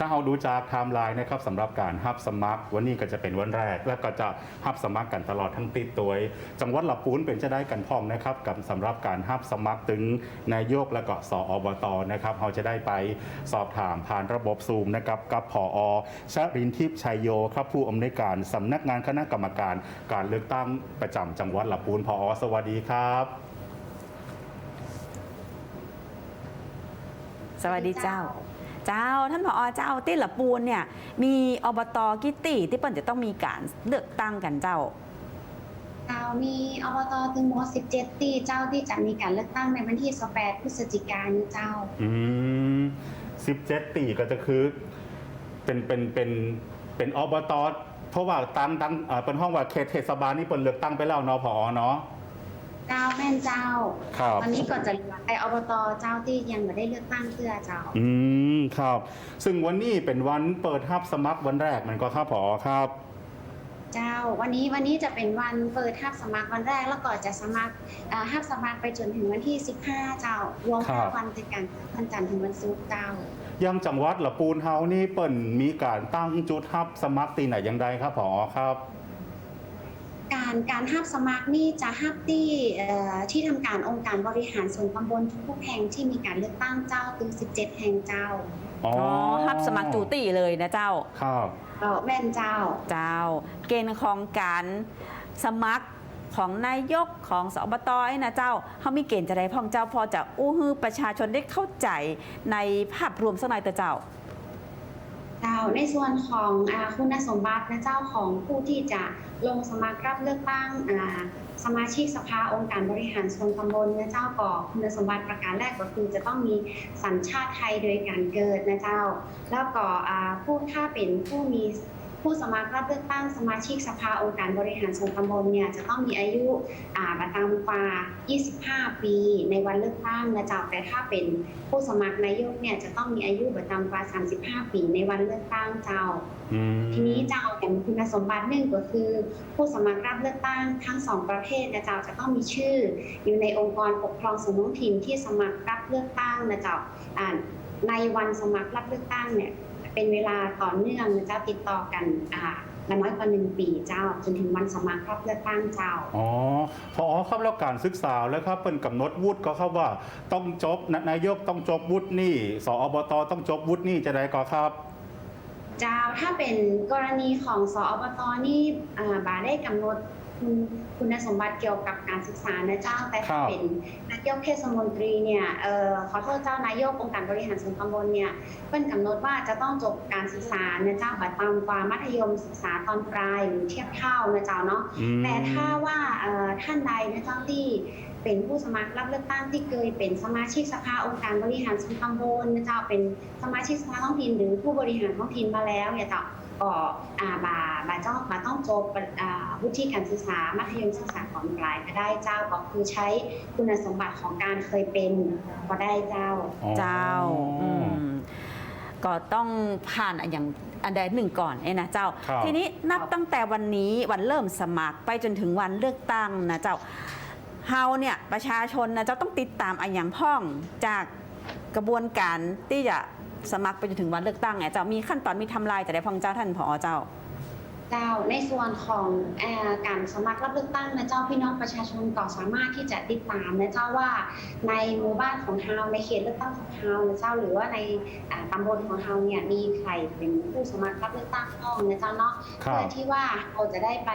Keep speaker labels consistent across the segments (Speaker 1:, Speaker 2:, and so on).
Speaker 1: ถ้าเราดูจากไทม์ไลน์นะครับสำหรับการฮับสมัคร วันนี้ก็จะเป็นวันแรก แล้วก็จะฮับสมัครกันตลอดทั้งปีตัวจังหวัดลำพูนเป็นจะได้กันพร้อมนะครับกับสำหรับการฮับสมัครถึงนายกและก็สออบตนะครับเราจะได้ไปสอบถามผ่านระบบซูมนะครับกับผอชรินทิพย์ชัยโยครับผู้อำนวยการสำนักงานคณะกรรมการการเลือกตั้งประจำจังหวัดลำพูนผอสวัสดีครับ
Speaker 2: สวัสดีเจ้า เจ้าท่านผอเจ้าที่ละปูนเนี่ยมีอบตกิตติที่เปิ่นจะต้องมีการเลือกตั้งกันเจ้า
Speaker 3: เจ้ามีอบตตึงหมด17 ตีเจ้าที่จะมีการเลือกตั้งในวันที่28พฤศจิกายนเจ้า
Speaker 1: อืมสิบเจ็ดปีก็จะคือเป็นเป็นเป็นเป็นอบตเพราะว่าตั้งตั้งเอ่อเป็นห้องว่าเขตเทศบาลนี่เปิดเลือกตั้งไปแล้วเนาะพอเนาะ
Speaker 3: เจ้าแม่นเจ้า
Speaker 1: ครับ
Speaker 3: ตอนนี้ก็จะเหลือแต่อบตเจ้าที่ยังไม่ได้เลือกตั้งเพื่อเจ้า
Speaker 1: อืมครับ ซึ่งวันนี้เป็นวันเปิดรับสมัครวันแรกมันก็ครับพอครับ
Speaker 3: เจ้า วันนี้วันนี้จะเป็นวันเปิดทับสมัครวันแรกแล้วก็จะสมัครอ่าทับสมัครไปจนถึงวันที่ 15 เจ้ารวม
Speaker 1: ครับ
Speaker 3: ห้าวันด้วยกันวันจันทร์ถึงวันศุกร์เจ้า
Speaker 1: ยังจังหวัดละปูนเฮานี่เปิ่นมีการตั้งจุดรับสมัครตีไหนอย่างใดครับพอครับ
Speaker 3: การการห้ามสมัครนี่จะห้ามที่เอ่อที่ทำการองค์การบริหารส่วนตำบลทุกๆแห่งที่มีการเลือกตั้งเจ้าถึง17 แห่งเจ้า
Speaker 1: อ๋อ
Speaker 2: อ๋อฮับสมัครจูตี้เลยนะเจ้า
Speaker 1: ครับ
Speaker 3: เอ่อแม่นเจ้า
Speaker 2: เจ้า เกณฑ์ของการสมัครของนายกของสอบตไอ้นะเจ้าเขามีเกณฑ์จะได้พ่องเจ้าพอจะอู้ฮือประชาชนได้เข้าใจในภาพรวมสักหน่อยเถอะเจ้า
Speaker 3: เจ้าในส่วนของอคุณสมบัตินะเจ้าของผู้ที่จะลงสมัครรับเลือกตั้งสมาชิกสภาองค์การบริหารส่วนตำบลนะเจ้าก่อคุณสมบัติประการแรกก็คือจะต้องมีสัญชาติไทยโดยการเกิดนะเจ้า แล้วก็ผู้ถ้าเป็นผู้มี ผู้สมัครรับเลือกตั้งสมาชิกสภาองค์การบริหารส่วนตำบลเนี่ยจะต้องมีอายุอ่าประตามกว่า 25 ปี ในวันเลือกตั้งนะเจ้าแต่ถ้าเป็นผู้สมัครนายกเนี่ยจะต้องมีอายุประตามกว่า 35 ปี ในวันเลือกตั้งเจ้า
Speaker 1: อืม
Speaker 3: ทีนี้เจ้าแต่คุณสมบัติหนึ่งก็คือ ผู้สมัครรับเลือกตั้งทั้งสองประเภทนะเจ้าจะต้องมีชื่อ อยู่ในองค์กรปกครองส่วนท้องถิ่นที่สมัครรับเลือกตั้งนะเจ้าอ่าในวันสมัครรับเลือกตั้งเนี่ย เป็นเวลาต่อเนื่องนะเจ้าติดต่อกันอ่าละน้อยกว่าหนึ่งปีเจ้าจนถึงวันสมัครรับเลือกตั้งเจ้า
Speaker 1: อ๋อพอครับแล้วการศึกษาแล้วครับเป็นกำหนดวุฒิก็ครับว่าต้องจบนนายกต้องจบวุฒินี่สอบตต้องจบวุฒินี่จะได้ก็ครับ
Speaker 3: เจ้าถ้าเป็นกรณีของสอบตนี่อ่าบาได้กำหนด คุณคุณสมบัติเกี่ยวกับการศึกษานะเจ้าแต่ถ้า
Speaker 1: ครับ
Speaker 3: เป็นนายกเทศมนตรีเนี่ยเอ่อขอโทษเจ้านายกองค์การบริหารส่วนตำบลเนี่ยเพิ่นกำหนดว่าจะต้องจบการศึกษานะเจ้าบัตรตามกว่ามัธยมศึกษาตอนปลายหรือเทียบเท่านะเจ้าเนาะ
Speaker 1: อืม
Speaker 3: แต่ถ้าว่าเอ่อท่านใดนะเจ้าที่เป็นผู้สมัครรับเลือกตั้งที่เคยเป็นสมาชิกสภาองค์การบริหารส่วนตำบลนะเจ้าเป็นสมาชิกสภาท้องถิ่นหรือผู้บริหารท้องถิ่นมาแล้วเนี่ยเจ้า ก็อ่าบาบาเจ้าบาต้องจบอ่าวุฒิการศึกษามัธยมศึกษาก่อนปลายก็ได้เจ้าก็คือใช้คุณสมบัติของการเคยเป็นก็ได้เจ้า
Speaker 1: อ๋อ
Speaker 2: เจ้าอืมก็ต้องผ่านอย่างอันใดหนึ่งก่อนเอ้นะเจ้า
Speaker 1: ครับ
Speaker 2: ทีนี้นับตั้งแต่วันนี้วันเริ่มสมัครไปจนถึงวันเลือกตั้งนะเจ้าเฮาเนี่ยประชาชนนะเจ้าต้องติดตามอันอย่างพ่องจากกระบวนการที่จะ สมัครไปจนถึงวันเลือกตั้งเนี่ยเจ้ามีขั้นตอนมีไทำลายแต่ได้พ่องเจ้าท่านผอเจ้า
Speaker 3: เจ้าในส่วนของเออการสมัครรับเลือกตั้งนะเจ้าพี่น้องประชาชนก็สามารถที่จะติดตามนะเจ้าว่าในหมู่บ้านของเฮาในเขตเลือกตั้งของเฮานะเจ้าหรือว่าในอ่าตำบลของเฮาเนี่ยมีใครเป็นผู้สมัครรับเลือกตั้งบ้างนะเจ้าเนาะ
Speaker 1: ครับ
Speaker 3: เพื่อที่ว่าเราจะได้ไป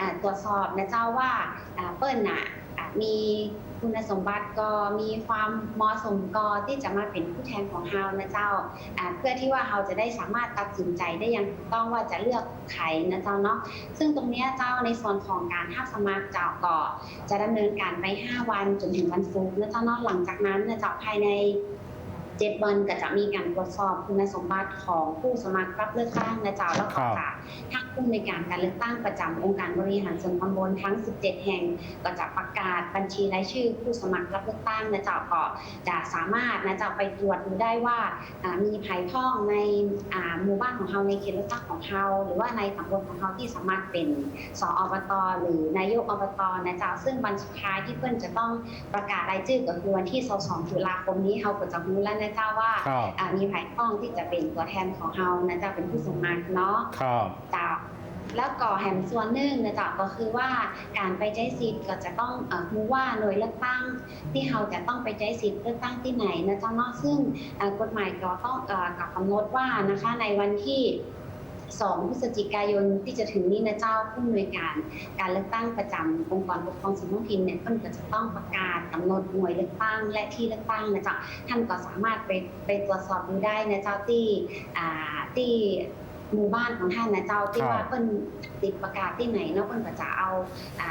Speaker 3: อ่าตรวจสอบนะเจ้าว่าอ่าเปิ้ลน่ะอ่ามี คุณสมบัติก็มีความเหมาะสมก็ที่จะมาเป็นผู้แทนของเฮานะเจ้าเพื่อที่ว่าเราจะได้สามารถตัดสินใจได้อย่างถูกต้องว่าจะเลือกใครนะเจ้าเนาะซึ่งตรงนี้เจ้าในส่วนของการห้าสมัครเจ้าก็จะดำเนินการไป 5 วันจนถึงวันศุกร์นะเจ้าเนาะหลังจากนั้นนะเจ้าภายใน เจ็ดวันก็จะมีการตรวจสอบคุณสมบัติของผู้สมัครรับเลือกตั้งนะเจ้าแล้วก็
Speaker 1: ครับ
Speaker 3: จะทางผู้ในวยการการเลือกตั้งประจำองค์การบริหารส่วนตำบลทั้ง 17 แห่ง ก็จะประกาศบัญชีรายชื่อ ผู้สมัครรับเลือกตั้งนะเจ้าก็จะสามารถนะเจ้าไปตรวจดูได้ว่าอ่ามีภายท่องในอ่าหมู่บ้านของเราในเขตเลือกตั้งของเราหรือว่าในตำบลของเราที่สามารถเป็นสออบตหรือนายกอบตนะเจ้าซึ่งวันสุดท้ายที่เพิ่นจะต้องประกาศรายชื่อก็คือวันที่ 22 ตุลาคมนี้เราก็จะรู้แล้วนะเจ้าว่า
Speaker 1: ครับ
Speaker 3: อ่ามีภายท่องที่จะเป็นตัวแทนของเรานะเจ้าเป็นผู้สมัครเนาะ
Speaker 1: ครับ
Speaker 3: เจ้าแล้วก็แหมส่วนหนึ่งนะเจ้าก็คือว่าการไปใช้สิทธิ์ก็จะต้องเอ่อรู้ว่าหน่วยเลือกตั้ง ที่เราจะต้องไปใช้สิทธิ์เลือกตั้งที่ไหนนะเจ้าเนาะซึ่งเอ่อกฎหมายก็ต้องเอ่อกับกำหนดว่านะคะในวันที่ 2พฤศจิกายนที่จะถึงนี้นะเจ้าผู้อำนวยการ การเลือกตั้งประจำองค์กรปกครองส่วนท้องถิ่นเนี่ยท่านก็จะต้องประกาศกำหนดหน่วยเลือกตั้งและที่เลือกตั้งนะเจ้าท่านก็สามารถไปไปตรวจสอบดูได้นะเจ้าที่อ่าที่หมู่บ้านของท่านนะเจ้าที่ว่าเพิ่นติดประกาศที่ไหนเนาะเพิ่นก็จะเอาอ่า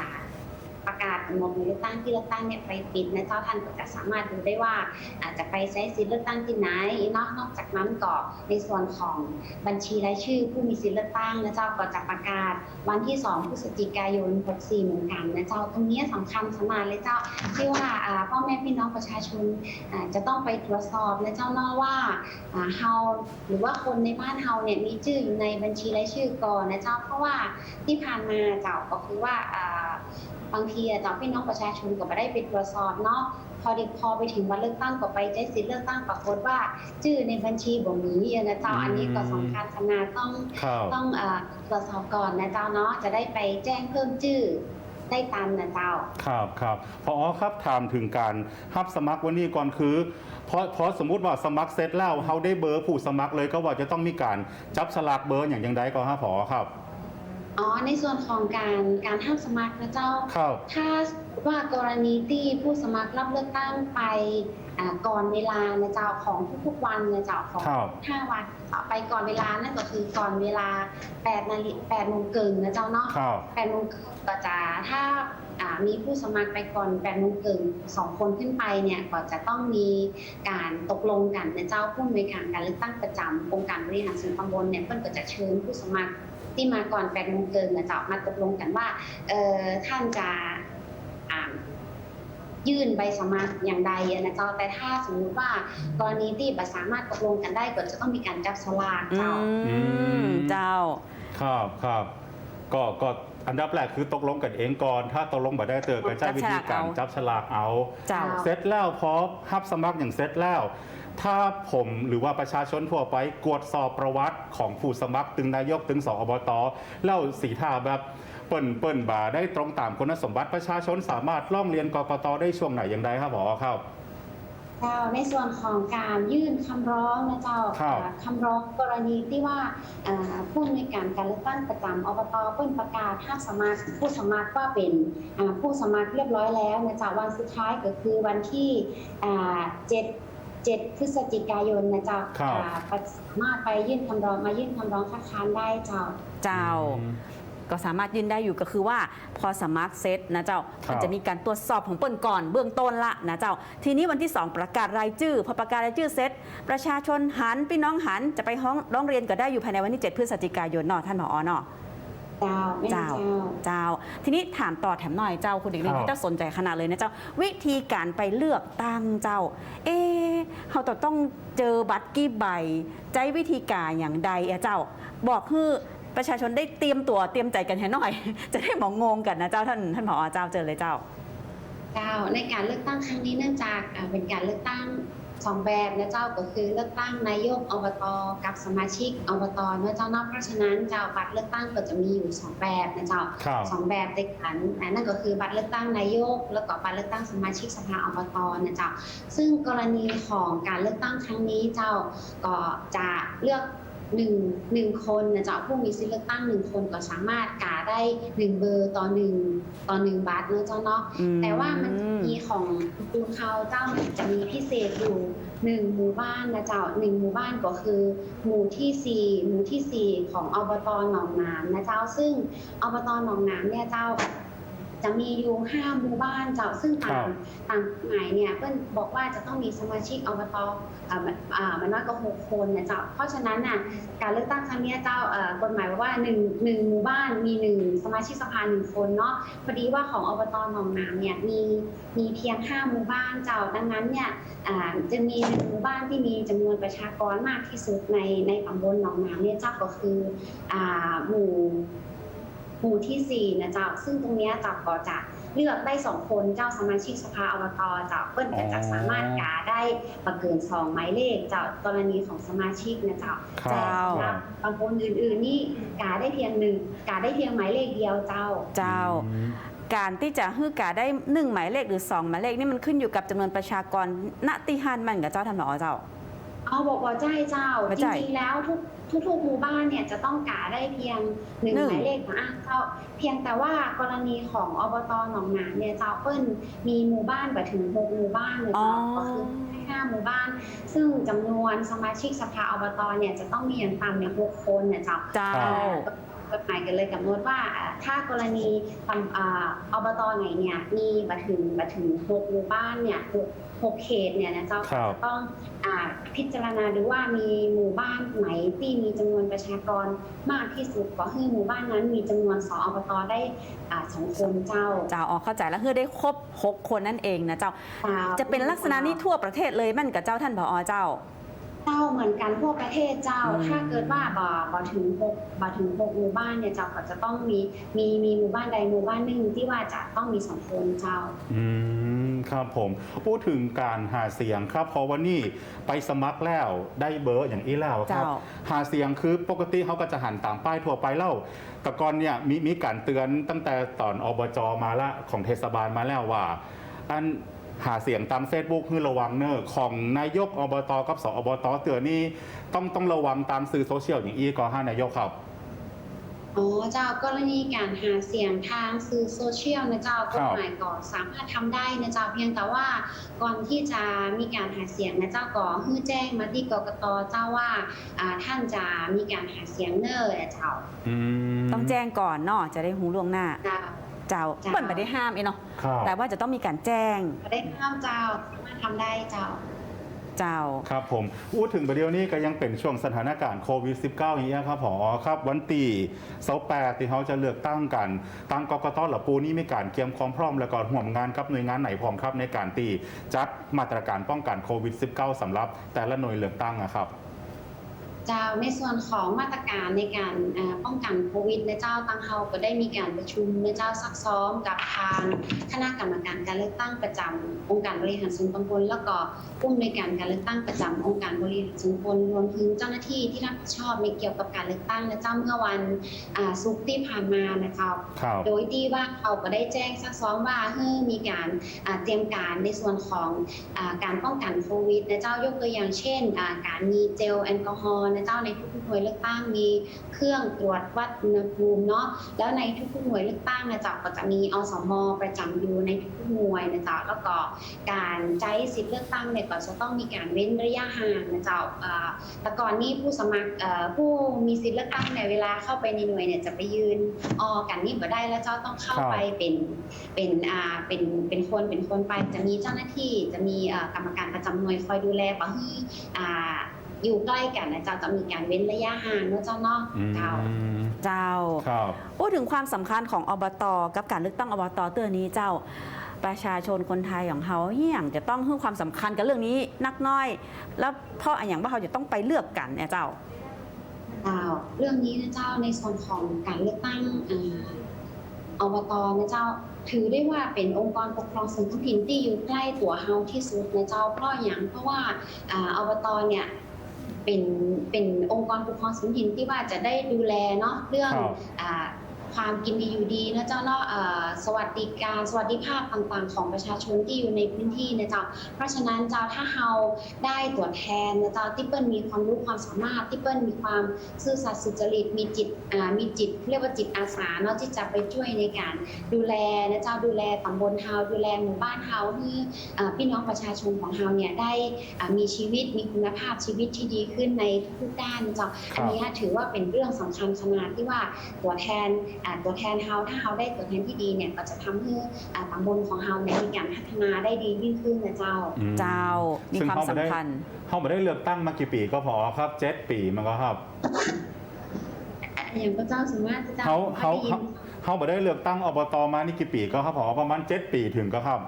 Speaker 3: ประกาศกำหนดหน่วยเลือกตั้งที่เลือกตั้งเนี่ยไปปิดนะเจ้าท่านก็จะสามารถดูได้ว่าอาจจะไปใช้สิทธิ์เลือกตั้งที่ไหนนาะนอกจากนั้นก็ในส่วนของบัญชีรายชื่อ ผู้มีสิทธิ์เลือกตั้งนะเจ้าก็จะประกาศวันที่2พฤศจิกายน 64เหมือนกันนะเจ้าตรงนี้สำคัญสมานเลยเจ้าที่ว่าพ่อแม่พี่น้องประชาชนจะต้องไปตรวจสอบนะเจ้าเนอะว่าเฮาหรือว่าคนในบ้านเฮาเนี่ยมีชื่ออยู่ในบัญชีรายชื่อก่อนนะเจ้าเพราะว่าที่ผ่านมาเจ้าก็คือว่า บางทีอะเจ้าพี่น้องประชาชนก็ไม่ได้ไปตรวจสอบเนาะพอดีพอไปถึงวันเลือกตั้งก็ไปใช้สิทธิ์เลือกตั้งปรากฏว่า ชื่อในบัญชีบ่มีอะนะเจ้าอันนี้ก็สำคัญขนาดต้อง
Speaker 1: ครับ
Speaker 3: ต้องเอ่อตรวจสอบก่อนนะเจ้าเนาะจะได้ไปแจ้งเพิ่มชื่อได้ตามนะเจ้า
Speaker 1: ครับครับพอครับถามถึงการรับสมัครวันนี้ก่อนคือเพราะเพราะสมมุติว่าสมัครเสร็จแล้วเฮาได้เบอร์ผู้สมัครเลยก็ว่าจะต้องมีการจับสลากเบอร์อย่างยังไงก็ฮะพอครับ
Speaker 3: อ๋อ ในส่วนของการการห้ามสมัครนะเจ้า
Speaker 1: ครับ
Speaker 3: ถ้าว่ากรณีที่ผู้สมัครรับเลือกตั้งไปอ่าก่อนเวลานะเจ้าของทุกๆวันนะเจ้าของ
Speaker 1: ครับ
Speaker 3: ห้าวันต่อไปก่อนเวลานั่นก็คือก่อนเวลา8นาฬิ8โมงเกินนะเจ้าเนาะ
Speaker 1: ครับ
Speaker 3: 8โมงก็จะถ้าอ่า มีผู้สมัครไปก่อน8โมงเกินสองคนขึ้นไปเนี่ยก็จะต้องมีการตกลงกันนะเจ้าผู้อำนวยการการเลือกตั้งประจำองค์การบริหารส่วนตำบลเนี่ยเพิ่นก็จะเชิญผู้สมัครที่มาก่อน8โมงเกินนะเจ้ามาตกลงกันว่าเอ่อท่านจะอ่ายื่นใบสมัครอย่างใดอะนะเจ้าแต่ถ้าสมมุติว่ากรณีที่บ่สามารถตกลงกันได้ก็จะต้องมีการจับสลาก
Speaker 2: อื
Speaker 3: เจ้า
Speaker 2: มเจ้า
Speaker 1: ครับครับก็ก็ อันดับแรกคือตกลงกันเองก่อน ถ้าตกลงบ่ได้เตอก็ใช้วิธีการจับฉลากเอา
Speaker 2: เจ้า
Speaker 1: เสร็จแล้วพอรับสมัครอย่างเสร็จแล้ว ถ้าผมหรือว่าประชาชนทั่วไปกวดสอบประวัติของผู้สมัครตึงนายกตึงสอบตแล้วสีท่าแบบเปิ่นเปิ่นบาได้ตรงตามคุณสมบัติประชาชนสามารถล่องเรียนกกตได้ช่วงไหนอย่างไรครับผอครับ
Speaker 3: เจ้าในส่วนของการยื่นคำร้องนะเจ้า
Speaker 1: ครับ
Speaker 3: อ่าคำร้องกรณีที่ว่าอ่าผู้อำนวยการการเลือกตั้งประจำอบตเพิ่นประกาศห้ามสมัครผู้สมัครว่าเป็นอ่าผู้สมัครเรียบร้อยแล้วนะเจ้าวันสุดท้ายก็คือวันที่อ่าเจ็ดเจ็ดพฤศจิกายนนะเจ้า
Speaker 1: ครับ
Speaker 3: อ่าสามารถไปยื่นคำร้องมายื่นคำร้องคัดค้านได้เจ้า
Speaker 2: เจ้า ก็สามารถยื่นได้อยู่ก็คือว่าพอสมัครเซตนะเจ้า
Speaker 1: ครับ
Speaker 2: มันจะมีการตรวจสอบของเปิ้นก่อนเบื้องต้นละนะเจ้า ทีนี้วันที่ 2 ประกาศรายชื่อ พอประกาศรายชื่อเซตประชาชนหันพี่น้องหันจะไปห้องร้องเรียนก็ได้อยู่ภายในวันที่ 7 พฤศจิกายนเนาะท่านผอเนาะ
Speaker 3: เจ้าไม่
Speaker 2: เจ้า
Speaker 3: เจ้า
Speaker 2: เจ้า ทีนี้ถามต่อแถมหน่อยเจ้าคุณเด็กเรียน
Speaker 1: ครับ
Speaker 2: ที่เจ้าสนใจขนาดเลยนะเจ้า วิธีการไปเลือกตั้งเจ้า เอ๊ะเขาจะต้องเจอบัตรกี่ใบ ใจวิธีการอย่างใดอะเจ้า บอกคือ ประชาชนได้เตรียมตัวเตรียมใจกันให้หน่อย จะได้หมองงงกันนะเจ้าท่านท่านผอเจ้าเจอเลยเจ้า
Speaker 3: เจ้าในการเลือกตั้งครั้งนี้เนื่องจากอ่าเป็นการเลือกตั้งสองแบบนะเจ้าก็คือเลือกตั้งนายกอบตกับสมาชิกอบตเนะเจ้าเนอกเพราะฉะนั้นเจ้าบัตรเลือกตั้งก็จะมีอยู่สองแบบนะเจ้า
Speaker 1: ครับ
Speaker 3: สองแบบด้วยกันอ่านั่นก็คือบัตรเลือกตั้งนายก แล้วก็บัตรเลือกตั้งสมาชิกสภาอบตนะเจ้าซึ่งกรณีของการเลือกตั้งครั้งนี้เจ้าก็จะเลือก หนึ่งหนึ่งคนนะเจ้าผู้มีสิทธิเลือกตั้งหนึ่งคนก็สามารถกาได้หนึ่งเบอร์ต่อหนึ่งต่อหนึ่งบัตรเนอะเจ้าเนาะ
Speaker 2: อืม
Speaker 3: แต่ว่ามันจะมีของปูนเขาเจ้ามันจะมีพิเศษอยู่หนึ่งหมู่บ้านนะเจ้าหนึ่งหมู่บ้านก็คือ หมู่ที่สี่หมู่ที่สี่ของอบตหนองน้ำนะเจ้าซึ่งอบตหนองน้ำเนี่ยเจ้า จะมีอยู่ห้าหมู่บ้านเจ้าซึ่ง
Speaker 1: ครั
Speaker 3: ตา
Speaker 1: บ
Speaker 3: มตามกฎหมายเนี่ยเปิ้ลบอกว่าจะต้องมีสมาชิกอบตอ่ามันอ่ามันน้อยกว่าหกคนนะเจ้าเพราะฉะนั้นน่ะการเลือกตั้งครั้งเนี้ยเจ้าเอ่อกฎหมายบอกว่าหนึ่งหนึ่งหมู่บ้านมีหนึ่งสมาชิกสภาหนึ่งคนเนาะพอดีว่าของอบตหนองน้ำเนี่ยมีมีเพียงห้าหมู่บ้านเจ้าดังนั้นเนี่ยอ่าจะมีหนึ่งหมู่บ้านที่มีจำนวนประชากรมากที่สุดในในตำบลหนองน้ำเนี่ยเจ้าก็คืออ่าหมู่ หมู่ที่สี่นะเจ้า ซึ่งตรงเนี้ยเจ้าก็จะเลือกได้สองคนเจ้าสมาชิกสภาอบตเจ้าเปิ้ลก็จะสามารถกาได้ประเกินสองหมายเลขเจ้ากรณีของสมาชิกนะเจ้า
Speaker 1: ครับ
Speaker 2: เจ้า
Speaker 1: ครับ
Speaker 3: ตำบลอื่นๆนี่กาได้เพียงหนึ่งกาได้เพียงหมายเลขเดียวเจ้า
Speaker 2: เจ้า
Speaker 1: อืม
Speaker 2: การที่จะฮื้อกาได้หนึ่งหมายเลขหรือสองหมายเลขนี่มันขึ้นอยู่กับจำนวนประชากรณติฮันมันกับเจ้าท่านผอเจ้า
Speaker 3: เอาบอกว่าใช่เจ้า
Speaker 2: ว่า
Speaker 3: จ
Speaker 2: ใช่
Speaker 3: ริงๆแล้วทุกทุกๆหมู่บ้านเนี่ยจะต้องกาได้เพียงหนึ่ง
Speaker 2: หนึ่ง
Speaker 3: หมายเลขนะอะเจ้าเพียงแต่ว่ากรณีของอบตหนองหนานเนี่ยเจ้าเปิ้ลมีหมู่บ้านแบบถึงหกหมู่บ้านเลย
Speaker 2: อ๋อ
Speaker 3: เจ้าก็คือห้าหมู่บ้าน ซึ่งจำนวนสมาชิกสภาอบตเนี่ยจะต้องมีอย่างต่ำเนี่ยหกคนเนี่ยเจ้า
Speaker 2: เจ้า
Speaker 3: กฎหมายกันเลยกับนดว่าอ่าถ้ากรณีตำอ่าอบตไหนเนี่ยมีบัถึงบัถึงหกหมู่บ้านเนี่ยหกหกเขตเนี่ยนะเจ้า
Speaker 1: ครับ
Speaker 3: จะต้องอ่าพิจารณาดูว่ามีหมู่บ้านไหนที่มีจำนวนประชากรมากที่สุดก็คือหมู่บ้านนั้นมีจำนวนสออบตได้อ่าสองคนเจ้า
Speaker 2: เจ้าออกเข้าใจแล้วคือได้ครบหกคนนั่นเองนะเจ้า
Speaker 3: จ้า
Speaker 2: จะเป็นลักษณะนี้ทั่วประเทศเลยมันกับเจ้าท่านผอเจ้า
Speaker 3: เจ้าเหมือนกันทั่วประเทศเจ้า
Speaker 2: อืม
Speaker 3: ถ้าเกิดว่าบ่บ่ถึงหกบ่ถึงหกหมู่บ้านเนี่ยเจ้าก็จะต้องมีมีมีหมู่บ้านใดหมู่บ้านหนึ่งที่ว่าจะต้องมีสองคนเจ้า
Speaker 1: อืมครับผมพูดถึงการหาเสียงครับเพราะว่านี่ไปสมัครแล้วได้เบอร์อย่างอีแล้วครับ
Speaker 2: เจ้า
Speaker 1: หาเสียงคือปกติเขาก็จะหันตามป้ายทั่วไปแล้วแต่ก่อนเนี่ยมีมีการเตือนตั้งแต่ตอนอบจมาละของเทศบาลมาแล้วว่า อัน หาเสียงตาม Facebook คือระวังเนอะของนายกอบตกับสอบตเตือนนี่ต้องต้องระวังตามสื่อโซเชียลอย่างอีก็ห้านายกครับ
Speaker 3: อ๋อเจ้ากรณีการหาเสียงทางสื่อโซเชียลนะเจ้ากฎหมายก็สามารถทำได้นะเจ้าเพียงแต่ว่าก่อนที่จะมีการหาเสียงนะเจ้าก็ฮื้อแจ้งมาที่กกตเจ้าว่าอ่าท่านจะมีการหาเสียงเนอร์นะเจ้า
Speaker 1: อืม
Speaker 2: ต้องแจ้งก่อนเนาะจะได้หูล่วงหน้า
Speaker 3: เจ้า
Speaker 2: เจ้า
Speaker 3: จ้า
Speaker 2: เปิ้นไม่ได้ห้ามเองเนาะ
Speaker 1: ครับ
Speaker 2: แต่ว่าจะต้องมีการแจ้ง
Speaker 3: ก็ได้ห้ามเจ้าสามารถทำได้เจ้า
Speaker 2: เจ้า
Speaker 1: ครับผมพูดถึงประเดี๋ยวนี้ก็ยังเป็นช่วงสถานการณ์โควิด -19 อย่างเงี้ยครับผอครับวันตีเสาแปดที่เขาจะเลือกตั้งกันทางกกตหลับปูนี่มีการเตรียมความพร้อมและก่อนห่วมงานครับหน่วยงานไหนพร้อมครับในการตีจัดมาตรการป้องกันโควิด -19 สำหรับแต่ละหน่วยเลือกตั้งอะครับ
Speaker 3: เจ้าในส่วนของมาตรการในการอ่าป้องกันโควิดในเจ้าตังเฮาก็ได้มีการประชุมในเจ้าซักซ้อมกับทางคณะกรรมการการเลือกตั้งประจำองค์การบริหารส่วนตำบลแล้วก็ผู้อำนวยการการเลือกตั้งประจำองค์การบริหารส่วนตำบลรวมถึงเจ้าหน้าที่ที่รับผิดชอบในเกี่ยวกับการเลือกตั้งนะเจ้าเมื่อวันอ่าศุกร์ที่ผ่านมานะคะ
Speaker 1: ครับ
Speaker 3: โดยที่ว่าเขาก็ได้แจ้งซักซ้อมว่าเฮ้ยมีการอ่าเตรียมการในส่วนของอาการป้องกันโควิดนะเจ้ายกตัวอย่างเช่นอ่าการมีเจลแอลกอฮอล์นะเจ้าในทุกๆหน่วยเลือกตั้งมีเครื่องตรวจวัดอุณหภูมิเนาะแล้วในทุกๆหน่วยเลือกตั้งนะเจ้าก็จะมีอสมประจำอยู่ในทุกๆหน่วยนะเจ้าแล้วก็การใช้สิทธิ์เลือกตั้งเนี่ยก็จะต้องมีการเว้นระยะห่างนะเจ้าอ่าแต่ก่อนนี้ผู้สมัครเอ่อผู้มีสิทธิ์เลือกตั้งเนี่ยเวลาเข้าไปในหน่วยเนี่ยจะไปยืนออกันนี่บ่ได้แล้วเจ้าต้องเข้า
Speaker 1: ครับ
Speaker 3: ไปเป็นเป็นอ่าเป็นเป็นคนเป็นคนไปจะมีเจ้าหน้าที่จะมีเอ่อกรรมการประจำหน่วยคอยดูแลปะฮืออ่า อยู่ใกล้กันนะเจ้าจะมีการเว้นระยะห่างเนอะเจ้าเนาะ
Speaker 1: อื
Speaker 3: เจ้า
Speaker 1: ม
Speaker 2: เจ้า
Speaker 1: ครับ
Speaker 2: พูดถึงความสำคัญของอบต กับการเลือกตั้งอบตเตือนนี้เจ้าประชาชนคนไทยของเขาเฮี่ยงจะต้องให้ความสำคัญกับเรื่องนี้นักน้อย แล้วเพราะอย่างว่าเขาจะต้องไปเลือกกันเนี่ยเจ้า
Speaker 3: เจ้าเรื่องนี้นะเจ้าในส่วนของการเลือกตั้งอ่าอบตนะเจ้าถือได้ว่าเป็นองค์กรปกครองส่วนท้องถิ่นที่อยู่ใกล้ตัวเฮาที่สุดนะเจ้าเพราะอย่างเพราะว่าอ่าอบตเนี่ย เป็นเป็นองค์กรปกครองส่วนท้องถิ่นที่ว่าจะได้ดูแลเนาะเรื่อง
Speaker 1: ครับ
Speaker 3: อ่า ความกินดีอยู่ดีนะเจ้าเนาะอ่าสวัสดิการสวัสดิภาพต่างๆ ของประชาชนที่อยู่ในพื้นที่นะเจ้าเพราะฉะนั้นเจ้าถ้าเฮาได้ตัวแทนนะเจ้าที่เปิ้ลมีความรู้ความสามารถที่เปิ้ลมีความซื่อสัตย์สุจริตมีจิตอ่ามีจิต เรียกว่าจิตอาสาเนาะที่จะไปช่วยในการดูแลนะเจ้าดูแลตำบลเฮาดูแลหมู่บ้านเฮาให้อ่าพี่น้องประชาชนของเฮาเนี่ยได้อ่ามีชีวิตมีคุณภาพชีวิตที่ดีขึ้นในทุกๆด้านนะเจ้า
Speaker 1: ครับ
Speaker 3: อันนี้ถือว่าเป็นเรื่องสำคัญขนาดที่ว่าตัวแทนอ่าตัวแทนเฮาถ้าเฮาได้ตัวแทนที่ดีเนี่ยก็จะทำให้อ่าตำบลของเฮาเนี่ยมีการพัฒนาได้ดียิ่งขึ้นนะเจ้า
Speaker 1: อืม
Speaker 2: เจ้ามี
Speaker 1: ซึ่ง
Speaker 2: ความ
Speaker 1: เขาไม่ได้
Speaker 2: สำคัญ
Speaker 1: เขาไม่ได้เลือกตั้งมากี่ปีก็พอครับเจ็ดปีมันก็ครับ
Speaker 3: อย่างพระเจ้าสมมาตรเจ้า
Speaker 1: เขาเขา
Speaker 3: ได้ยิน
Speaker 1: เขาไม่ได้เลือกตั้งอบตมานี่กี่ปีก็ครับพอประมาณเจ็ดปีถึงก็ครับ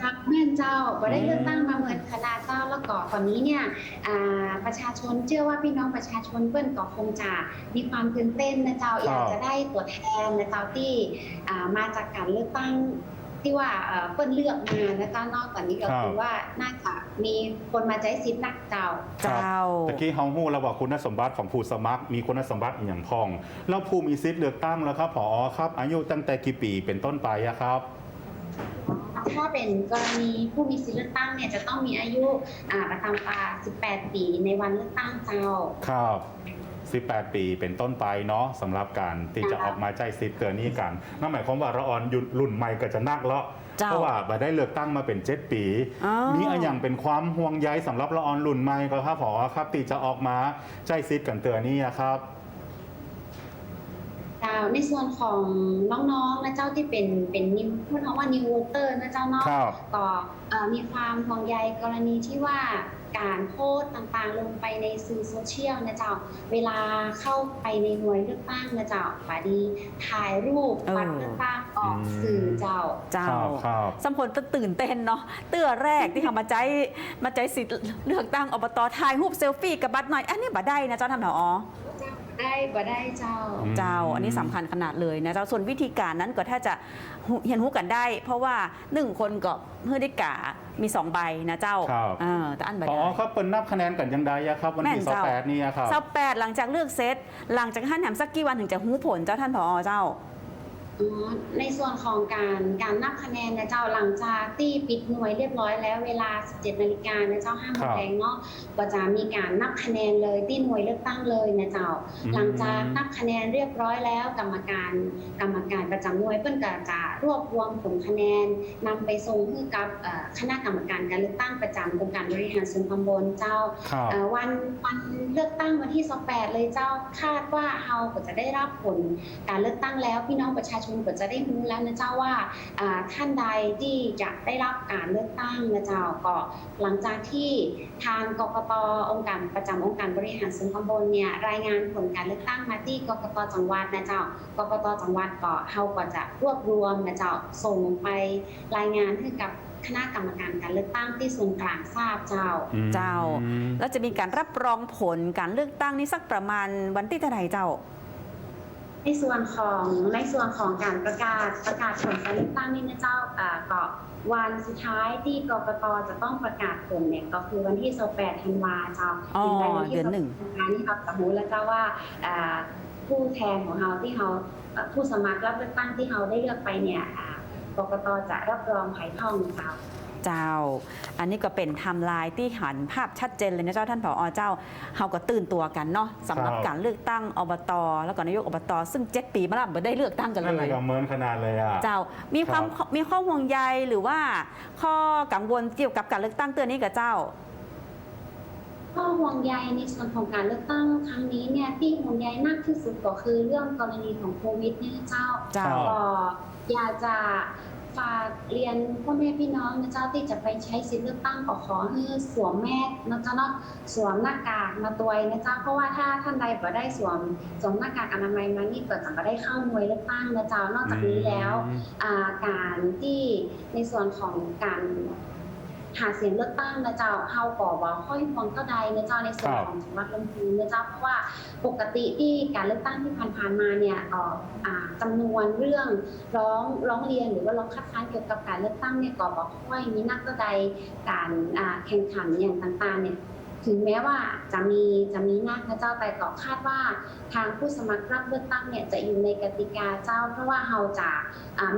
Speaker 3: ครับแม่นเจ้าบ่ได้เลือกตั้งมาเหมือนคณะเจ้าแล้วก็ตอนนี้เนี่ยอ่าประชาชนเชื่อว่าพี่น้องประชาชนเปิ้นก็คงจะมีความตื่นเต้นนะเจ้า
Speaker 1: ครับ
Speaker 3: อยากจะได้ตัวแทนนะเจ้าที่อ่ามาจากการเลือกตั้งที่ว่าเอ่อเปิ้นเลือกมานะเจ้านอกจากนี้ก็คือว่าน่าจะมีคนมาใจสิทธิ์นักเจ้า
Speaker 1: ครับ
Speaker 2: เจ้า
Speaker 1: ตะกี้เฮาฮู้แล้วว่าคุณสมบัติของผู้สมัคร มีคุณสมบัติอหย่างพ้อง แล้วผู้มีสิทธิ์เลือกตั้งแล้วครับพอครับ อายุตั้งแต่กี่ปีเป็นต้นไปอะครับ
Speaker 3: ถ้าเป็นกรณีผู้มีสิทธิเลือกตั้งเนี่ยจะต้องมีอายุอ่าประจำตา18 ปีในวันเลือกตั้งเจ้า
Speaker 1: ครับ 18 ปีเป็นต้นไปเนาะสำหรับการที่จะออกมาใจสิทธิ์เตือนนี้กัน นั่นหมายความว่าเราออนยุรุ่นใหม่ก็จะนักแล้ว
Speaker 2: เจ้า
Speaker 1: เพราะว่าบ่ได้เลือกตั้งมาเป็นเจ็ดปี
Speaker 2: อ๋อ
Speaker 1: มีอะไรอย่างเป็นความห่วงใยสำหรับละออนรุ่นใหม่ก็ครับพอครับที่จะออกมาใจซิดกันเตือนนี่อะครับ
Speaker 3: เจ้าในส่วนของน้องๆนะเจ้าที่เป็นเป็นนิวพูดคำว่านิววอเตอร์นะเจ้าเนาะ
Speaker 1: ครับ
Speaker 3: ก็เอ่อมีความห่วงใยกรณีที่ว่าการโพสต์ต่างๆ ลงไปในสื่อโซเชียลนะเจ้า เวลาเข้าไปในหน่วยเลือกตั้งนะเจ้าบาดีถ่ายรูป
Speaker 2: เออ
Speaker 3: บัตรเลือกตั้งออก
Speaker 1: อืม
Speaker 3: สื่อเจ้า
Speaker 2: เจ้า
Speaker 1: ครับครับ
Speaker 2: สมผลตื่นเต้นเนาะเตื้อแรกที่เขามาใจมาใจสิทธิ์เลือกตั้งอบตถ่ายรูปเซลฟี่กับบัตรหน่อย อันนี้บัตรได้นะเจ้าทำแถวอ๋อ
Speaker 3: ได้บ่ได้เจ้า
Speaker 1: อืม
Speaker 2: เจ้าอันนี้สำคัญขนาดเลยนะเจ้าส่วนวิธีการนั้นก็ถ้าจะหูเห็นหูกันได้ เพราะว่าหนึ่งคนก็เพื่อได้กามีสองใบนะเจ้า
Speaker 1: ครับ
Speaker 2: เออแต่อันบัต
Speaker 1: พ
Speaker 2: ร
Speaker 1: อ
Speaker 2: ได้
Speaker 1: ครับเปิ้นนับคะแนนกันยังไดอะครับ วันที่
Speaker 2: แม่นเจ้า
Speaker 1: 28นี่อะครับ
Speaker 2: สับแปดหลังจากเลือกเซตหลังจากท่านแหมสักกี่วันถึงจะหูผลเจ้าท่านผอเจ้า
Speaker 3: อ๋อ ในส่วนของการการนับคะแนนนะเจ้าหลังจากที่ปิดหน่วยเรียบร้อยแล้วเวลา 17นาฬิกานะเจ้าห้าโม
Speaker 1: ครั
Speaker 3: ง
Speaker 1: บ
Speaker 3: แรงเนาะก็จะมีการนับคะแนนเลยที่หน่วยเลือกตั้งเลยนะเจ้า
Speaker 1: อืม
Speaker 3: หลังจากนับคะแนนเรียบร้อยแล้ว กรรมการกรรมการประจำหน่วยเพิ่นก็จะ รวบรวมผลคะแนนนำไปส่งให้กับเอ่อคณะกรรมการการเลือกตั้งประจำองค์การบริหารส่วนตำบลเจ้า
Speaker 1: ครับ
Speaker 3: เอ่อวันวันเลือกตั้งวันที่28เลยเจ้าคาดว่าเฮาก็จะได้รับผลการเลือกตั้งแล้วพี่น้องประชาชนก็จะได้รู้แล้วนะเจ้าว่าอ่าท่านใดที่จะได้รับการเลือกตั้งนะเจ้าก็หลังจากที่ทางกกตองค์การประจำองค์การบริหารส่วนตำบลเนี่ยรายงานผลการเลือกตั้งมาที่กกตจังหวัดนะเจ้ากกตจังหวัดก็เฮาก็จะรวบรวมนะเจ้าส่งไปรายงานให้กับคณะกรรมการการเลือกตั้งที่ส่วนกลางทราบเจ้า
Speaker 1: อืม
Speaker 2: เจ้า แล้วจะมีการรับรองผลการเลือกตั้งนี่สักประมาณวันที่เท่าไหร่เจ้า
Speaker 3: ในส่วนของในส่วนของการประกาศประกาศผลการเลือกตั้งนี่นะเจ้าอ่าก็วันสุดท้ายที่กกตจะต้องประกาศผลเนี่ยก็คือวันที่28ธันวาเจ้า
Speaker 2: อ๋อ
Speaker 3: ถึงไปวัที่
Speaker 2: เดือนหนึ่ง
Speaker 3: 28ธันวานี่เราจะรู้แล้วเจ้าว่าอ่า ผู้แทนของเราที่เราเอ่อผู้สมัครรับเลือกตั้งที่เราได้เลือกไปเนี่ยอ่ากกตจะรับรองไผ่ท่องเจ้า
Speaker 2: เจ้า อันนี้ก็เป็นไทม์ไลน์ที่หันภาพชัดเจนเลยนะเจ้าท่านผอเจ้าเฮาก็ตื่นตัวกันเนาะสำหรับ
Speaker 1: ครับ
Speaker 2: การเลือกตั้งอบต แล้วก็นายกอบต ซึ่งเจ็ดปีมาแล้วไม่ได้เลือกตั้งกัน
Speaker 1: นั่น
Speaker 2: เล
Speaker 1: เลย
Speaker 2: ย
Speaker 1: ก็เหมือนขนาดเลยอะ
Speaker 2: เจ้ามีความ
Speaker 1: ครับ
Speaker 2: มีข้อห่วงใยหรือว่า ข้อกังวลเกี่ยวกับการเลือกตั้งเตือนนี้กับเจ้า
Speaker 3: ข้อห่วงใยในส่วนของการเลือกตั้งครั้งนี้เนี่ยที่ห่วงใยมากที่สุดก็คือเรื่องกรณีของโควิดเนี่ยเจ้า
Speaker 2: เจ้า
Speaker 3: ก็อยากจะฝากเรียนพ่อแม่พี่น้องนะเจ้าที่จะไปใช้สิทธิเลือกตั้งก็ขอให้สวมแมสนะเจ้าเนาะสวมหน้ากากมาตัวยนะเจ้าเพราะว่าถ้าท่านใดบ่ได้สวมสวมหน้ากากอนามัยมานี่ก็จะไม่ได้เข้าหน่วยเลือกตั้งนะเจ้านอกจากนี้แล้ว อ่าการที่ในส่วนของการ หาเสียงเลือกตั้งนะเจ้าเฮาก่อว่าค่อยฟองเท่าใดนะเจ้าในส่วนของจังหวัดลำพูนนะเจ้าเพราะว่าปกติที่การเลือกตั้งที่ผ่านๆมาเนี่ยเอ่ออ่าจำนวนเรื่องร้องร้องเรียนหรือว่าร้องคัดค้านเกี่ยวกับการเลือกตั้งเนี่ยก็บอกค่อยมีนักเท่าใดการแข่งขันอย่างต่างๆเนี่ยถึงแม้ว่าจะมีจะมีนักนะเจ้าแต่ก็คาดว่าทางผู้สมัครรับเลือกตั้งเนี่ยจะอยู่ในกติกาเจ้า เพราะว่าเราจะ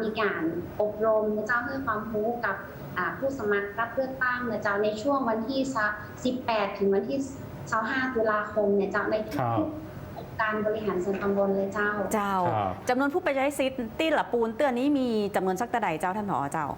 Speaker 3: มีการอบรมนะเจ้าให้ความรู้กับ ผู้สมัครรับเลือกตั้งนะเจ้าในช่วงวันที่ 18 ถึงวันที่ 25 ตุลาคมเนี่ยเจ้าในทุ
Speaker 1: ครับ
Speaker 3: กๆองค์การบริหารส่วนตำบลเลยเจ้า
Speaker 2: เจ้า
Speaker 1: ครับ
Speaker 2: จำนวนผู้ไปใช้สิทธิ์ที่ละปูนเตือนนี้มีจำนวนสักเท่าใดเจ้าท่านผอเจ้า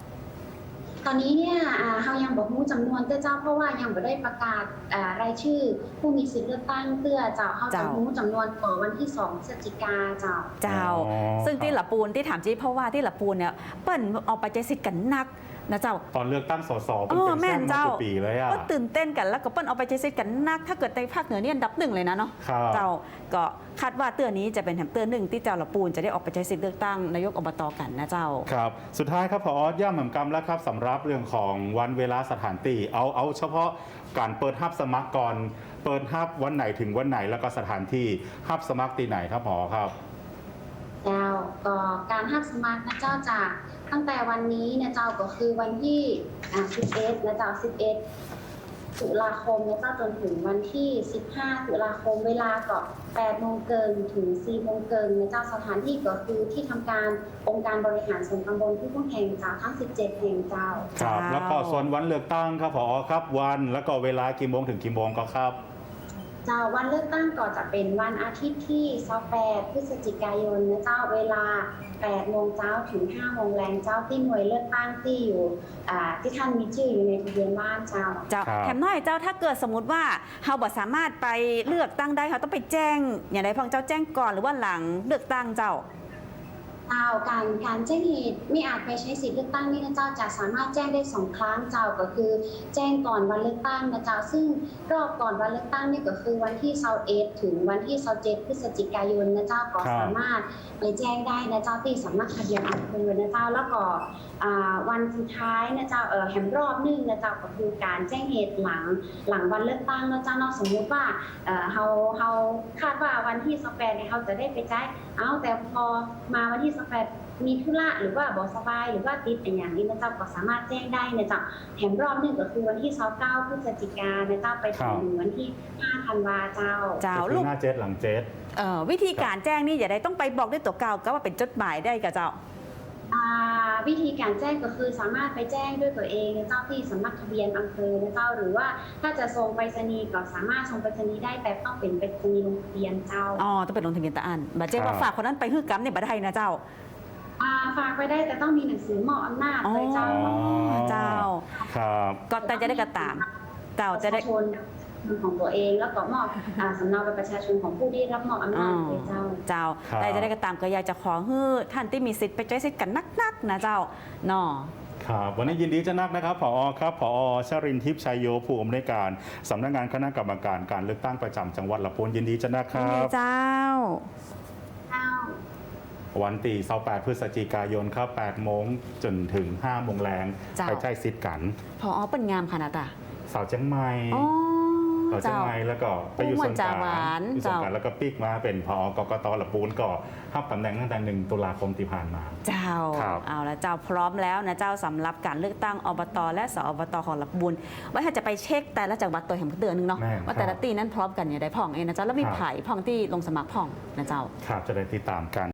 Speaker 3: ตอนนี้เนี่ยอ่าเรายังบอกรู้จำนวนเตื้อเจ้าเพราะว่ายังไม่ได้ประกาศอ่ารายชื่อ ผู้มีสิทธิ์เลือกตั้งเตื้อเจ้าเขาจะ
Speaker 2: เจ้า
Speaker 3: รู้จำนวนต่อวันที่2พฤศจิกาเจ้า
Speaker 2: เจ้า
Speaker 1: อ๋อ
Speaker 2: ซึ่งที่
Speaker 1: ครับ
Speaker 2: ละปูนที่ถามจีเพราะว่าที่ละปูนเนี่ยเปิ้นเอาไปใจสิทธิ์กันนัก นะเจ้า
Speaker 1: ตอนเลือกตั้งสสเป็น
Speaker 2: เออ
Speaker 1: เป็น
Speaker 2: แม่
Speaker 1: แท่
Speaker 2: น
Speaker 1: งมา
Speaker 2: เจ้า
Speaker 1: กี่ปีเลยอะ
Speaker 2: ก็ตื่นเต้นกันแล้วก็เปิ้นเอาไปใจสิทธิ์กันนัก ถ้าเกิดในภาคเหนือเนี่ยอันดับหนึ่งเลยนะเนาะ
Speaker 1: ครับ
Speaker 2: เจ้าก็คาดว่าเตือนนี้จะเป็นแถมเตือนหนึ่งที่เจ้าละปูนจะได้ออกไปใช้สิทธิ์เลือกตั้งนายกอบตกันนะเจ้า
Speaker 1: ครับสุดท้ายครับพอย่าหม่ำกำแล้วครับสำหรับเรื่องของวันเวลาสถานที่เอาเอาเฉพาะการเปิดฮับสมัครก่อนเปิดฮับวันไหนถึงวันไหนแล้วก็สถานที่ฮับสมัครตีไหนครับหมอครับ
Speaker 3: เจ้าก็การหักสมัครนะเจ้าจาก ตั้งแต่วันนี้นะเจ้าก็คือวันที่อ่า11นะเจ้า11ตุลาคมนะเจ้าจนถึงวันที่ 15ตุลาคมเวลาก็8โมงเกินถึง4โมงเกินนะเจ้าสถานที่ก็คือที่ทำการองค์การบริหารส่วนตำบลทุกแห่งเจ้าทั้ง 17 แห่งเจ้า
Speaker 1: ครับ
Speaker 2: เจ้า
Speaker 1: แล้วก็ส่วนวันเลือกตั้งครับพอครับ วันแล้วก็เวลากี่โมงถึงกี่โมงก็ครับ
Speaker 3: เจ้าวันเลือกตั้งก็จะเป็นวันอาทิตย์ที่28พฤศจิกายนนะเจ้าเวลา 8โมงเช้าถึง5โมงแรงเจ้าที่หน่วยเลือกตั้งที่อยู่อ่าที่ท่านมีชื่ออยู่ในทะเบียนบ้านเจ้า
Speaker 2: เจ้า
Speaker 1: ครับ
Speaker 2: แถมน้อยเจ้าถ้าเกิดสมมติว่าเราบ่สามารถไปเลือกตั้งได้เขาต้องไปแจ้ง อย่างไรพองเจ้าแจ้งก่อนหรือว่าหลังเลือกตั้งเจ้า
Speaker 3: เจ้าการการแจ้งเหตุไม่อาจไปใช้สิทธิ์เลือกตั้งนี่นะเจ้าจะสามารถแจ้งได้สองครั้งเจ้าก็คือ แจ้งก่อนวันเลือกตั้งนะเจ้าซึ่งรอบก่อนวันเลือกตั้งนี่ก็คือวันที่21ถึงวันที่27พฤศจิกายนนะเจ้าก็สามารถไปแจ้งได้นะเจ้าที่สำนักทะเบียนอำเภอนะเจ้าแล้วก็วันสุดท้ายนะเจ้าเออแหมรอบหนึงนะเจ้าก็คือการแจ้งเหตุหลังหลังวันเลือกตั้งนะเจ้าเนอกสมมุติว่าเออเฮาเฮาคาดว่าวันที่28เนี่ยเขาจะได้ไปแจ่ายเอาแต่พอมาวันที่28มีธุระหรือว่าบอสบาย หรือว่าติดอะไรอย่างนี้นะเจ้าก็สามารถแจ้งได้นะเจ้าแถมรอบหนึ่งก็คือวันที่29พฤศจิกายนนะเจ้าไปถึงวันที่5ธันวาเจ้า
Speaker 2: เจ้า
Speaker 1: ก็คื
Speaker 2: ลู
Speaker 1: อกหน้าเจ็ดหลังเจ็ด
Speaker 2: เอ่อวิธีการแจ้งนี่อย่าได้ต้องไปบอกด้วยตัวเก่าก็ว่าเป็นจดหมายได้กับเจ้า
Speaker 3: อ่า วิธีการแจ้งก็คือสามารถไปแจ้งด้วยตัวเองนะเจ้าที่สำนักทะเบียนอำเภอนะเจ้าหรือว่าถ้าจะส่งไปรษณีย์ก็สามารถส่งไปรษณีย์ได้แต่ต้องเป็นไปรษณีย์ลงทะเบียนเจ้า
Speaker 2: อ๋อต้องเป็นลงทะเบียนตาอันบัตรเจ้ว่า
Speaker 1: ครับ
Speaker 2: ฝากคนนั้นไปฮื้อกำเนี่ยบัตรไทยนะเจ้า
Speaker 3: อ่าฝากไปได้แต่ต้องมีหนังสือมอบอำนาจ
Speaker 2: อ๋อ
Speaker 3: เลยเจ้า
Speaker 2: เจ้า
Speaker 1: ครับ
Speaker 2: ก็แต่จะได้กระตามเจ้าจะได้
Speaker 3: ประชาชน ของตัวเองแล้วก็มอบอ่าสำเนาบัตรประชาชนของผู้ที่รับมอบอำนาจเลยเจ้า
Speaker 2: เจ้า
Speaker 1: ครับ
Speaker 2: แต่จะได้กระตามก็อยากจะขอฮื้อท่านที่มีสิทธิ์ไปใช้สิทธิ์กันนักๆนะเจ้าเนาะ
Speaker 1: ครับวันนี้ยินดีจะนักนะครับผอครับผอชรินทิพย์ชัยโยผู้อำนวยการสำนักงานคณะกรรมการการเลือกตั้งประจำจังหวัดลำพูนยินดีจะนักค
Speaker 2: ยิน
Speaker 1: รั
Speaker 2: ดี
Speaker 1: บ
Speaker 2: เจ้า
Speaker 3: เจ้า
Speaker 1: วันตี28พฤศจิกายนครับ8โมงจนถึง5โมงแรง
Speaker 2: เจ้า
Speaker 1: ไปใช้สิทธิ์กัน
Speaker 2: พอเป็นงามขนาดตา
Speaker 1: สาวเชียงใหม่
Speaker 2: อ๋อ
Speaker 1: สาวเชียง
Speaker 2: เจ้า
Speaker 1: ใหม่แล้วก็ไปอยู่
Speaker 2: ผู้หม
Speaker 1: ส่
Speaker 2: ว
Speaker 1: ว
Speaker 2: ด
Speaker 1: นก
Speaker 2: จา
Speaker 1: ลาง
Speaker 2: หวาน
Speaker 1: อยู่ส่วนกลาง
Speaker 2: เจ้า
Speaker 1: แล้วก็ปีกมาเป็นพอกกตลำพูนก็รับตำแหน่งตั้งแต่หนึ่งตุลาคมที่ผ่านมา
Speaker 2: เจ้า
Speaker 1: ครับ
Speaker 2: เอาละเจ้าพร้อมแล้วนะเจ้าสำหรับการเลือกตั้งอบต และสอบตของลับบุญว่าถ้าจะไปเช็คแต่ละจังหวัดตัวแห่งเดือนหนึงเนาะ
Speaker 1: แม่น
Speaker 2: ว่าแต่
Speaker 1: ครั
Speaker 2: ละ
Speaker 1: บ
Speaker 2: ตีนั้นพร้อมกันอย่างไรพ่องเองนะเจ้าแล้วมี
Speaker 1: ครับ
Speaker 2: ไผ่พ่องที่ลงสมัครพ่องนะเจ้า
Speaker 1: ครับจะได้ติดตามกัน